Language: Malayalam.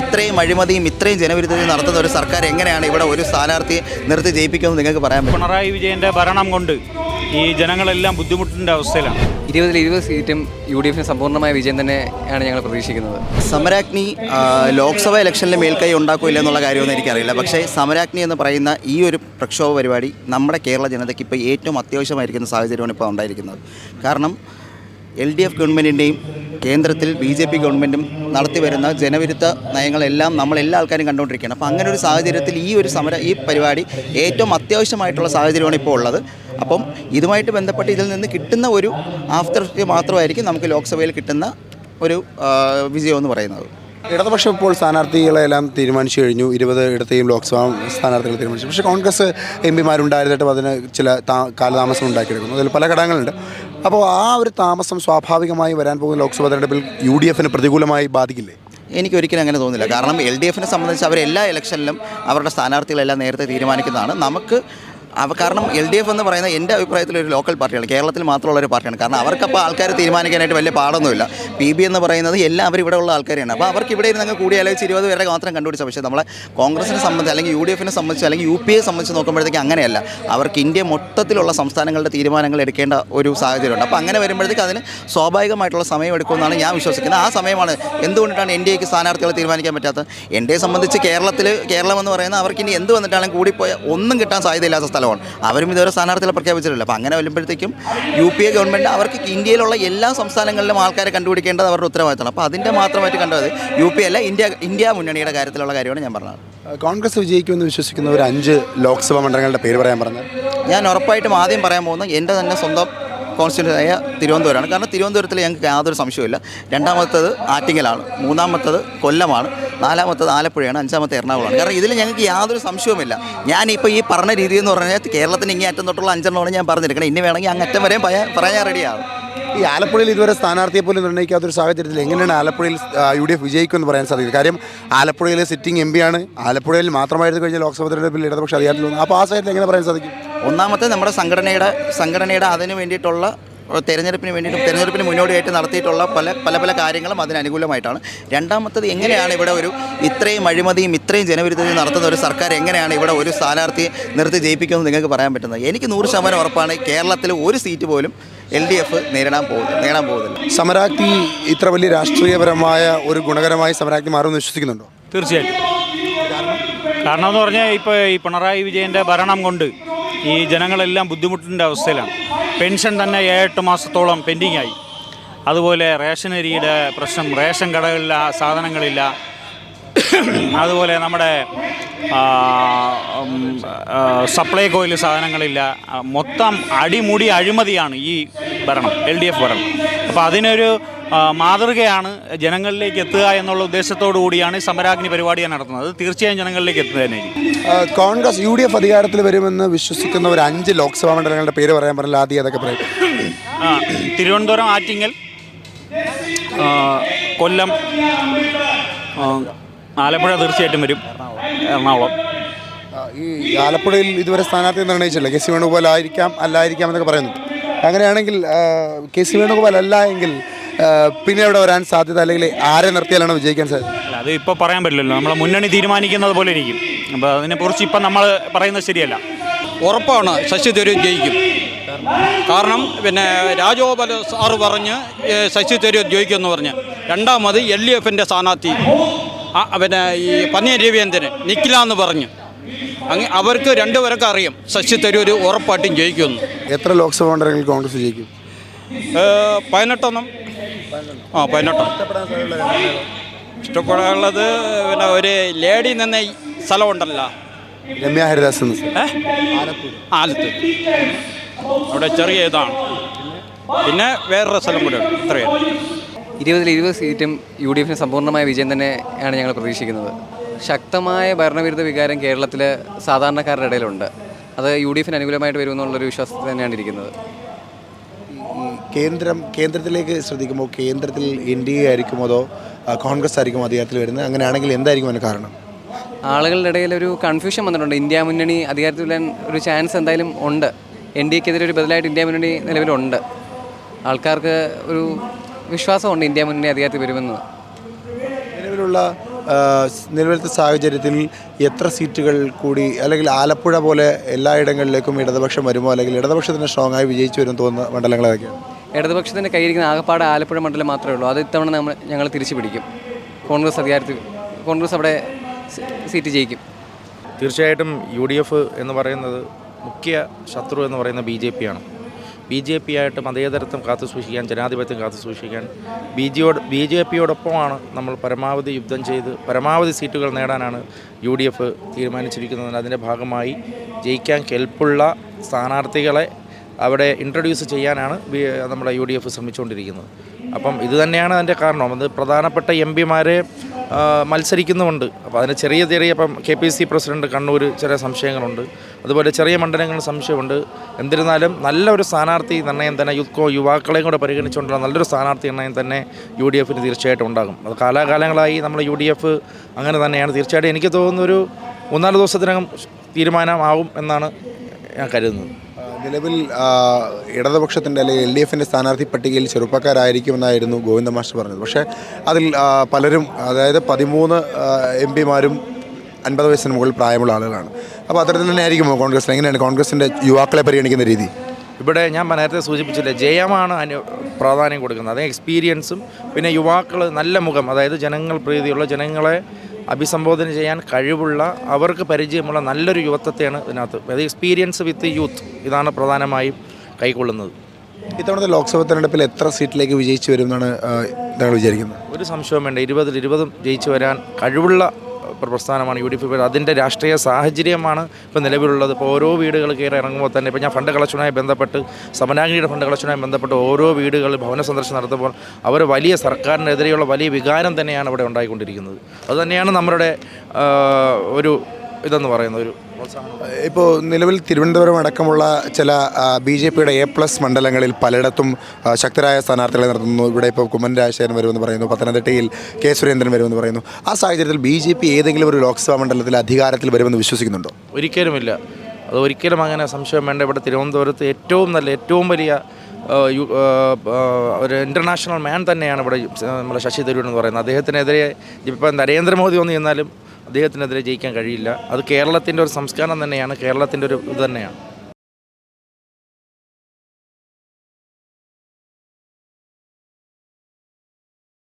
ഇത്രയും അഴിമതിയും ഇത്രയും ജനവിരുദ്ധതയും നടത്തുന്ന ഒരു സർക്കാർ എങ്ങനെയാണ് ഇവിടെ ഒരു സ്ഥാനാർത്ഥിയെ നിർത്തി ജയിപ്പിക്കുമെന്ന് നിങ്ങൾക്ക് പറയാൻ പറ്റും? പിണറായി വിജയന്റെ ഭരണം കൊണ്ട് ഈ ജനങ്ങളെല്ലാം ബുദ്ധിമുട്ടിന്റെ അവസ്ഥയിലാണ്. ഇരുപതിൽ ഇരുപത് സീറ്റും യു ഡി എഫിന് സമ്പൂർണമായ വിജയം തന്നെയാണ് ഞങ്ങൾ പ്രതീക്ഷിക്കുന്നത്. സമരാഗ്നി ലോക്സഭ ലോക്സഭാ ഇലക്ഷനിൽ മേൽക്കൈ ഉണ്ടാക്കില്ല എന്നുള്ള കാര്യമൊന്നും എനിക്കറിയില്ല. പക്ഷേ സമരാഗ്നി എന്ന് പറയുന്ന ഈ ഒരു പ്രക്ഷോഭ പരിപാടി നമ്മുടെ കേരള ജനതയ്ക്ക് ഇപ്പോൾ ഏറ്റവും അത്യാവശ്യമായിരിക്കുന്ന സാഹചര്യമാണ് ഇപ്പോൾ ഉണ്ടായിരിക്കുന്നത്. കാരണം എൽ ഡി എഫ് ഗവൺമെന്റിന്റെയും കേന്ദ്രത്തിൽ ബി ജെ പി ഗവൺമെന്റും നടത്തി വരുന്ന ജനവിരുദ്ധ നയങ്ങളെല്ലാം നമ്മൾ എല്ലാ ആൾക്കാരും കണ്ടുകൊണ്ടിരിക്കുകയാണ്. അപ്പോൾ അങ്ങനെ ഒരു സാഹചര്യത്തിൽ ഈ ഒരു സമര ഈ പരിപാടി ഏറ്റവും അത്യാവശ്യമായിട്ടുള്ള സാഹചര്യമാണ് ഇപ്പോൾ ഉള്ളത്. അപ്പം ഇതുമായിട്ട് ബന്ധപ്പെട്ട് ഇതിൽ നിന്ന് കിട്ടുന്ന ഒരു ആഫ്റ്റർ മാത്രമായിരിക്കും നമുക്ക് ലോക്സഭയിൽ കിട്ടുന്ന ഒരു വിജയം എന്ന് പറയുന്നത്. ഇടതുപക്ഷം ഇപ്പോൾ സ്ഥാനാർത്ഥികളെല്ലാം തീരുമാനിച്ചു കഴിഞ്ഞു. ഇരുപത് ഇടത്തെയും ലോക്സഭാ സ്ഥാനാർത്ഥികൾ തീരുമാനിച്ചു. പക്ഷേ കോൺഗ്രസ് എം പിമാരുണ്ടായിരുന്നിട്ടും അതിന് ചില കാലതാമസം ഉണ്ടാക്കിയെടുക്കുന്നു. അതിൽ പല ഘടകങ്ങളുണ്ട്. അപ്പോൾ ആ ഒരു താമസം സ്വാഭാവികമായി വരാൻ പോകുന്ന ലോക്സഭാ തെരഞ്ഞെടുപ്പിൽ യു ഡി എഫിന് പ്രതികൂലമായി ബാധിക്കില്ലേ? എനിക്കൊരിക്കലും അങ്ങനെ തോന്നുന്നില്ല. കാരണം എൽ ഡി എഫിനെ സംബന്ധിച്ച് അവർ എല്ലാ ഇലക്ഷനിലും അവരുടെ സ്ഥാനാർത്ഥികളെല്ലാം നേരത്തെ തീരുമാനിക്കുന്നതാണ്. നമുക്ക് കാരണം എൽ ഡി എഫ് എന്ന് പറയുന്ന എന്റെ അഭിപ്രായത്തിൽ ഒരു ലോക്കൽ പാർട്ടിയാണ്. കേരളത്തിൽ മാത്രമുള്ള ഒരു പാർട്ടിയാണ്. കാരണം അവർക്കപ്പോൾ ആൾക്കാർ തീരുമാനിക്കാനായിട്ട് വലിയ പാടൊന്നുമില്ല. പി ബി എന്ന് പറയുന്നത് എല്ലാവരും ഇവിടെ ഉള്ള ആൾക്കാരാണ് അപ്പോൾ അവർക്ക് ഇവിടെ ഇരുന്ന് കൂടി ആലോചിച്ച് ഇരുപത് പേരെ മാത്രം കണ്ടുപിടിച്ച പക്ഷേ നമ്മളെ കോൺഗ്രസിനെ സംബന്ധിച്ച് അല്ലെങ്കിൽ യു ഡി എഫിനെ സംബന്ധിച്ച് അല്ലെങ്കിൽ യു പി എ സംബന്ധിച്ച് നോക്കുമ്പോഴത്തേക്ക് അങ്ങനെയല്ല. അവർക്ക് ഇന്ത്യ മൊത്തത്തിലുള്ള സംസ്ഥാനങ്ങളുടെ തീരുമാനങ്ങൾ എടുക്കേണ്ട ഒരു സാഹചര്യമുണ്ട്. അപ്പോൾ അങ്ങനെ വരുമ്പോഴത്തേക്ക് അതിന് സ്വാഭാവികമായിട്ടുള്ള സമയം എടുക്കുമെന്നാണ് ഞാൻ വിശ്വസിക്കുന്നത്. ആ സമയമാണ് എന്തുകൊണ്ടിട്ടാണ് എൻ ഡി എക്ക് സ്ഥാനാർത്ഥികളെ തീരുമാനിക്കാൻ പറ്റാത്തത്? എൻ ഡി എ സംബന്ധിച്ച് കേരളത്തിൽ കേരളം എന്ന് പറയുന്നത് അവർക്ക് ഇനി എന്ത് വന്നിട്ടാണെങ്കിൽ കൂടിപ്പോയ ഒന്നും കിട്ടാൻ സാധ്യതയില്ലാത്ത സ്ഥലമാണ് അവരും ഇതുവരെ സ്ഥാനാർത്ഥികളെ പ്രഖ്യാപിച്ചിട്ടില്ല. അപ്പോൾ അങ്ങനെ വരുമ്പോഴത്തേക്കും യു പി എ ഗവൺമെന്റ് അവർക്ക് ഇന്ത്യയിലുള്ള എല്ലാ സംസ്ഥാനങ്ങളിലും ആൾക്കാരെ കണ്ടുപിടിക്കേണ്ടത് അവരുടെ ഉത്തരവാദിത്തമാണ്. അപ്പോൾ അതിന്റെ മാത്രമായിട്ട് കണ്ടത് യു പി അല്ല ഇന്ത്യ ഇന്ത്യ മുന്നണിയുടെ കാര്യത്തിലുള്ള കാര്യമാണ് ഞാൻ പറഞ്ഞത്. കോൺഗ്രസ് വിജയിക്കുമെന്ന് വിശ്വസിക്കുന്ന ഒരു അഞ്ച് ലോക്സഭാ മണ്ഡലങ്ങളുടെ പേര് പറയാൻ പറഞ്ഞത്? ഞാൻ ഉറപ്പായിട്ടും ആദ്യം പറയാൻ പോകുന്നത് എന്റെ തന്നെ സ്വന്തം കോൺസ്റ്റിറ്റ്യൂന്റായ തിരുവനന്തപുരമാണ്. കാരണം തിരുവനന്തപുരത്തിൽ ഞങ്ങൾക്ക് യാതൊരു സംശയമില്ല രണ്ടാമത്തത് ആറ്റിങ്ങലാണ്. മൂന്നാമത്തത് കൊല്ലമാണ്. നാലാമത്തത് ആലപ്പുഴയാണ്. അഞ്ചാമത്തെ എറണാകുളമാണ്. കാരണം ഇതിൽ ഞങ്ങൾക്ക് യാതൊരു സംശയവുമില്ല. ഞാനിപ്പോൾ ഈ പറഞ്ഞ രീതി എന്ന് പറഞ്ഞാൽ കേരളത്തിന് ഇങ്ങനെ അറ്റം തൊട്ടുള്ള അഞ്ചെണ്ണമാണ് ഞാൻ പറഞ്ഞിരിക്കണം ഇനി വേണമെങ്കിൽ അങ്ങറ്റം വരെയും പറയാൻ പറയാൻ റെഡിയാണ്. ഈ ആലപ്പുഴയിൽ ഇതുവരെ സ്ഥാനാർത്ഥിയെ പോലും നിർണയിക്കാത്ത ഒരു സാഹചര്യത്തിൽ എങ്ങനെയാണ് ആലപ്പുഴയിൽ യു ഡി എഫ് വിജയിക്കുമെന്ന് പറയാൻ സാധിക്കും? കാര്യം ആലപ്പുഴയിലെ സിറ്റിംഗ് എം ആണ്. ആലപ്പുഴയിൽ മാത്രമായിരുന്നു കഴിഞ്ഞ ലോക്സഭാ തെരഞ്ഞെടുപ്പിൽ ഇടതുപക്ഷ അധികാരത്തിൽ അപ്പോൾ ആ സാഹചര്യത്തിൽ എങ്ങനെ പറയാൻ സാധിക്കും? ഒന്നാമത്തെ നമ്മുടെ സംഘടനയുടെ സംഘടനയുടെ അതിന് വേണ്ടിയിട്ടുള്ള തെരഞ്ഞെടുപ്പിന് വേണ്ടിയിട്ടും തെരഞ്ഞെടുപ്പിന് മുന്നോടിയായിട്ട് നടത്തിയിട്ടുള്ള പല പല പല കാര്യങ്ങളും അതിനനുകൂലമായിട്ടാണ് രണ്ടാമത്തത് എങ്ങനെയാണ് ഇവിടെ ഒരു ഇത്രയും അഴിമതിയും ഇത്രയും ജനവിരുദ്ധതയും നടത്തുന്ന ഒരു സർക്കാർ എങ്ങനെയാണ് ഇവിടെ ഒരു സ്ഥാനാർത്ഥിയെ നിർത്തി ജയിപ്പിക്കുമെന്ന് നിങ്ങൾക്ക് പറയാൻ പറ്റുന്നത്? എനിക്ക് നൂറ് ശതമാനം ഉറപ്പാണ് കേരളത്തിൽ ഒരു സീറ്റ് പോലും എൽ ഡി എഫ് നേരിടാൻ പോകുന്നത് നേടാൻ പോകുന്നില്ല. സമരാക്തി ഇത്ര വലിയ രാഷ്ട്രീയപരമായ ഒരു ഗുണകരമായ സമരാക്തി മാറുമെന്ന് വിശ്വസിക്കുന്നുണ്ടോ? തീർച്ചയായിട്ടും. കാരണം? എന്ന് പറഞ്ഞാൽ ഇപ്പോൾ ഈ പിണറായി വിജയന്റെ ഭരണം കൊണ്ട് ഈ ജനങ്ങളെല്ലാം ബുദ്ധിമുട്ടിന്റെ അവസ്ഥയിലാണ്. പെൻഷൻ തന്നെ ഏഴെട്ട് മാസത്തോളം പെൻഡിങ് ആയി അതുപോലെ റേഷൻ അരിയുടെ പ്രശ്നം റേഷൻ കടകളില്ല സാധനങ്ങളില്ല. അതുപോലെ നമ്മുടെ സപ്ലൈ കോയിൽ സാധനങ്ങളില്ല. മൊത്തം അടിമുടി അഴിമതിയാണ് ഈ ഭരണം എൽ ഡി എഫ് ഭരണം. അപ്പോൾ അതിനൊരു മാതൃകയാണ് ജനങ്ങളിലേക്ക് എത്തുക എന്നുള്ള ഉദ്ദേശത്തോടു കൂടിയാണ് ഈ സമരാഗ്നി പരിപാടി ഞാൻ നടത്തുന്നത്. തീർച്ചയായും ജനങ്ങളിലേക്ക് എത്തുക തന്നെ കോൺഗ്രസ് യു ഡി എഫ് അധികാരത്തിൽ വരുമെന്ന് വിശ്വസിക്കുന്ന ഒരു അഞ്ച് ലോക്സഭാ മണ്ഡലങ്ങളുടെ പേര് പറയാൻ പറഞ്ഞാൽ ആദ്യം അതൊക്കെ പറയും. തിരുവനന്തപുരം ആറ്റിങ്ങൽ കൊല്ലം ആലപ്പുഴ തീർച്ചയായിട്ടും വരും. എറണാകുളം. ഈ ആലപ്പുഴയിൽ ഇതുവരെ സ്ഥാനാർത്ഥി നിർണയിച്ചില്ല കെ സി വേണുഗോപാൽ ആയിരിക്കാം അല്ലായിരിക്കാം എന്നൊക്കെ പറയുന്നു അങ്ങനെയാണെങ്കിൽ കെ സി വേണുഗോപാൽ അല്ല എങ്കിൽ പിന്നെ അവിടെ വരാൻ സാധ്യത അല്ലെങ്കിൽ ആരെ നിർത്തിയാലാണ് വിജയിക്കാൻ സാധ്യത? അത് ഇപ്പോൾ പറയാൻ പറ്റില്ലല്ലോ. നമ്മളെ മുന്നണി തീരുമാനിക്കുന്നത് പോലെ ഇരിക്കും. അപ്പോൾ അതിനെക്കുറിച്ച് ഇപ്പം നമ്മൾ പറയുന്നത് ശരിയല്ല. ഉറപ്പാണ് ശശി തരൂർ ജയിക്കും. കാരണം പിന്നെ രാജഗോപാൽ സാറ് പറഞ്ഞ് ശശി തരൂർ ജയിക്കുമെന്ന് പറഞ്ഞ്. രണ്ടാമത് എൽ ഡി എഫിന്റെ സ്ഥാനാർത്ഥി പിന്നെ ഈ പന്നിയ രവീന്ദ്രൻ നിക്കില എന്ന് പറഞ്ഞു. അങ്ങ് അവർക്ക് രണ്ടുപേരൊക്കെ അറിയാം ശശി തരൂർ ഉറപ്പായിട്ടും ജയിക്കുമെന്ന്. എത്ര ലോക്സഭാ മണ്ഡലങ്ങളിൽ കോൺഗ്രസ് ജയിക്കും? പതിനെട്ടെണ്ണം. ആ പതിനെട്ടോ. ഇഷ്ടപ്പെടാനുള്ളത് പിന്നെ ഒരു ലേഡി നിന്ന സ്ഥലമുണ്ടല്ലോ. രമ്യ ഹരിദാസ് ആലത്തൂർ അവിടെ ചെറിയ ഇതാണ്. പിന്നെ വേറൊരു സ്ഥലം കൂടെ ഉണ്ട്. ഇത്രയാണ് ഇരുപതിൽ ഇരുപത് സീറ്റും യു ഡി എഫിന് സമ്പൂർണമായ വിജയം തന്നെയാണ് ഞങ്ങൾ പ്രതീക്ഷിക്കുന്നത്. ശക്തമായ ഭരണവിരുദ്ധ വികാരം കേരളത്തിൽ സാധാരണക്കാരുടെ ഇടയിലുണ്ട്. അത് യു ഡി എഫിന് അനുകൂലമായിട്ട് വരുമെന്നുള്ളൊരു വിശ്വാസത്തിൽ തന്നെയാണ് ഇരിക്കുന്നത്. കേന്ദ്രം കേന്ദ്രത്തിലേക്ക് ശ്രദ്ധിക്കുമ്പോൾ കേന്ദ്രത്തിൽ എൻ ഡി എ ആയിരിക്കും അതോ കോൺഗ്രസ് ആയിരിക്കും അധികാരത്തിൽ വരുന്നത്? അങ്ങനെയാണെങ്കിൽ എന്തായിരിക്കും അതിന് കാരണം? ആളുകളുടെ ഇടയിൽ ഒരു കൺഫ്യൂഷൻ വന്നിട്ടുണ്ട്. ഇന്ത്യ മുന്നണി അധികാരത്തിൽ വരാൻ ഒരു ചാൻസ് എന്തായാലും ഉണ്ട്. എൻ ഡി എക്കെതിരെ ഒരു ബദലായിട്ട് ഇന്ത്യ മുന്നണി നിലവിലുണ്ട്. ആൾക്കാർക്ക് ഒരു വിശ്വാസമുണ്ട് ഇന്ത്യ മുന്നണി അധികാരത്തിൽ വരുമെന്ന്. നിലവിലുള്ള നിലവിലത്തെ സാഹചര്യത്തിൽ എത്ര സീറ്റുകൾ കൂടി അല്ലെങ്കിൽ ആലപ്പുഴ പോലെ എല്ലായിടങ്ങളിലേക്കും ഇടതുപക്ഷം വരുമോ? അല്ലെങ്കിൽ ഇടതുപക്ഷത്തിന് സ്ട്രോങ് ആയി വിജയിച്ചു വരും തോന്നുന്ന മണ്ഡലങ്ങളൊക്കെയാണ് ഇടതുപക്ഷത്തിന്റെ കയ്യിരിക്കുന്ന ആകപ്പാട് ആലപ്പുഴ മണ്ഡലം മാത്രമേ ഉള്ളൂ. അത് ഇത്തവണ നമ്മൾ ഞങ്ങൾ തിരിച്ചു പിടിക്കും കോൺഗ്രസ് അധികാരത്തിൽ കോൺഗ്രസ് അവിടെ സീറ്റ് ജയിക്കും. തീർച്ചയായിട്ടും യു ഡി എഫ് എന്ന് പറയുന്നത് മുഖ്യ ശത്രു എന്ന് പറയുന്ന ബി ജെ പി ആണ് ബി ജെ പി ആയിട്ട് മതേതരത്വം കാത്തു സൂക്ഷിക്കാൻ ജനാധിപത്യം കാത്തു സൂക്ഷിക്കാൻ ബി ജിയോട് ബി ജെ പിയോടൊപ്പമാണ് നമ്മൾ പരമാവധി യുദ്ധം ചെയ്ത് പരമാവധി സീറ്റുകൾ നേടാനാണ് യു ഡി എഫ് തീരുമാനിച്ചിരിക്കുന്നത്. അതിന്റെ ഭാഗമായി ജയിക്കാൻ കെൽപ്പുള്ള സ്ഥാനാർത്ഥികളെ അവിടെ ഇൻട്രൊഡ്യൂസ് ചെയ്യാനാണ് നമ്മുടെ യു ഡി എഫ് ശ്രമിച്ചുകൊണ്ടിരിക്കുന്നത്. അപ്പം ഇത് തന്നെയാണ് അതിന്റെ കാരണം. അത് പ്രധാനപ്പെട്ട എം പിമാരെ മത്സരിക്കുന്നുമുണ്ട്. അപ്പോൾ അതിന് ചെറിയ ചെറിയ ഇപ്പം K P C president Kannur ചെറിയ സംശയങ്ങളുണ്ട്. അതുപോലെ ചെറിയ മണ്ഡലങ്ങളിൽ സംശയമുണ്ട്. എന്നിരുന്നാലും നല്ലൊരു സ്ഥാനാർത്ഥി നിർണയം തന്നെ യുക്കോ യുവാക്കളെയും കൂടെ പരിഗണിച്ചുകൊണ്ടുള്ള നല്ലൊരു സ്ഥാനാർത്ഥി നിർണയം തന്നെ യു ഡി എഫിന് തീർച്ചയായിട്ടും ഉണ്ടാകും. അത് കാലാകാലങ്ങളായി നമ്മൾ യു ഡി എഫ് അങ്ങനെ തന്നെയാണ്. തീർച്ചയായിട്ടും എനിക്ക് തോന്നുന്നൊരു മൂന്നാൽ ദിവസത്തിനകം തീരുമാനമാവും എന്നാണ് ഞാൻ കരുതുന്നത്. നിലവിൽ ഇടതുപക്ഷത്തിന്റെ അല്ലെങ്കിൽ എൽ ഡി എഫിന്റെ സ്ഥാനാർത്ഥി പട്ടികയിൽ ചെറുപ്പക്കാരായിരിക്കുമെന്നായിരുന്നു ഗോവിന്ദ മാസ്റ്റർ പറഞ്ഞത്. പക്ഷേ അതിൽ പലരും അതായത് പതിമൂന്ന് എം പിമാരും അൻപത് വയസ്സിന് മുകളിൽ പ്രായമുള്ള ആളുകളാണ്. അപ്പോൾ അത്തരത്തിൽ തന്നെ ആയിരിക്കുമോ എങ്ങനെയാണ് കോൺഗ്രസിന്റെ യുവാക്കളെ പരിഗണിക്കുന്ന രീതി? ഇവിടെ ഞാൻ നേരത്തെ സൂചിപ്പിച്ചില്ല ജയമാണ് അതിന് പ്രാധാന്യം കൊടുക്കുന്നത്. അതായത് എക്സ്പീരിയൻസും പിന്നെ യുവാക്കൾ നല്ല മുഖം അതായത് ജനങ്ങൾ പ്രീതിയുള്ള ജനങ്ങളെ അഭിസംബോധന ചെയ്യാൻ കഴിവുള്ള അവർക്ക് പരിചയമുള്ള നല്ലൊരു യുവത്വത്തെയാണ് ഇതിനകത്ത്. അത് എക്സ്പീരിയൻസ് വിത്ത് യൂത്ത് ഇതാണ് പ്രധാനമായും കൈക്കൊള്ളുന്നത്. ഇത്തവണത്തെ ലോക്സഭാ തെരഞ്ഞെടുപ്പിൽ എത്ര സീറ്റിലേക്ക് വിജയിച്ചു വരും എന്നാണ് ആ, താങ്കൾ വിചാരിക്കുന്നത്? ഒരു സംശയവും വേണ്ട. ഇരുപതിൽ ഇരുപതും ജയിച്ചു വരാൻ കഴിവുള്ള പ്രസ്ഥാനമാണ് യു ഡി എഫ്. അതിന്റെ രാഷ്ട്രീയ സാഹചര്യമാണ് ഇപ്പോൾ നിലവിലുള്ളത്. ഇപ്പോൾ ഓരോ വീടുകൾ കയറി ഇറങ്ങുമ്പോൾ തന്നെ ഇപ്പോൾ ഞാൻ ഫണ്ട് കളക്ഷനുമായി ബന്ധപ്പെട്ട് സമനാഗ്നിയുടെ ഫണ്ട് കളക്ഷനുമായി ബന്ധപ്പെട്ട് ഓരോ വീടുകളിൽ ഭവന സന്ദർശനം നടത്തുമ്പോൾ അവർ വലിയ സർക്കാരിനെതിരെയുള്ള വലിയ വികാരം തന്നെയാണ് ഇവിടെ ഉണ്ടായിക്കൊണ്ടിരിക്കുന്നത്. അതുതന്നെയാണ് നമ്മുടെ ഒരു ഇതെന്ന് പറയുന്ന ഒരു ഇപ്പോൾ നിലവിൽ തിരുവനന്തപുരം അടക്കമുള്ള ചില ബി ജെ പിയുടെ എ പ്ലസ് മണ്ഡലങ്ങളിൽ പലയിടത്തും ശക്തരായ സ്ഥാനാർത്ഥികളെ നടത്തുന്നു. ഇവിടെ ഇപ്പോൾ കുമ്മൻ രാജശേഖരൻ വരുമെന്ന് പറയുന്നു പത്തനംതിട്ടയിൽ കെ സുരേന്ദ്രൻ വരുമെന്ന് പറയുന്നു. ആ സാഹചര്യത്തിൽ ബി ജെ പി ഏതെങ്കിലും ഒരു ലോക്സഭാ മണ്ഡലത്തിൽ അധികാരത്തിൽ വരുമെന്ന് വിശ്വസിക്കുന്നുണ്ടോ? ഒരിക്കലുമില്ല. അത് ഒരിക്കലും അങ്ങനെ സംശയം വേണ്ട. ഇവിടെ തിരുവനന്തപുരത്ത് ഏറ്റവും നല്ല ഏറ്റവും വലിയ ഒരു ഇന്റർനാഷണൽ മാൻ തന്നെയാണ് ഇവിടെ നമ്മുടെ ശശി തരൂർ എന്ന് പറയുന്നത്. അദ്ദേഹത്തിനെതിരെ ഇപ്പം നരേന്ദ്രമോദി വന്നു ചെന്നാലും അദ്ദേഹത്തിനെതിരെ ജയിക്കാൻ കഴിയില്ല. അത് കേരളത്തിന്റെ ഒരു സംസ്കാരം തന്നെയാണ്. കേരളത്തിന്റെ ഒരു ഇത് തന്നെയാണ്.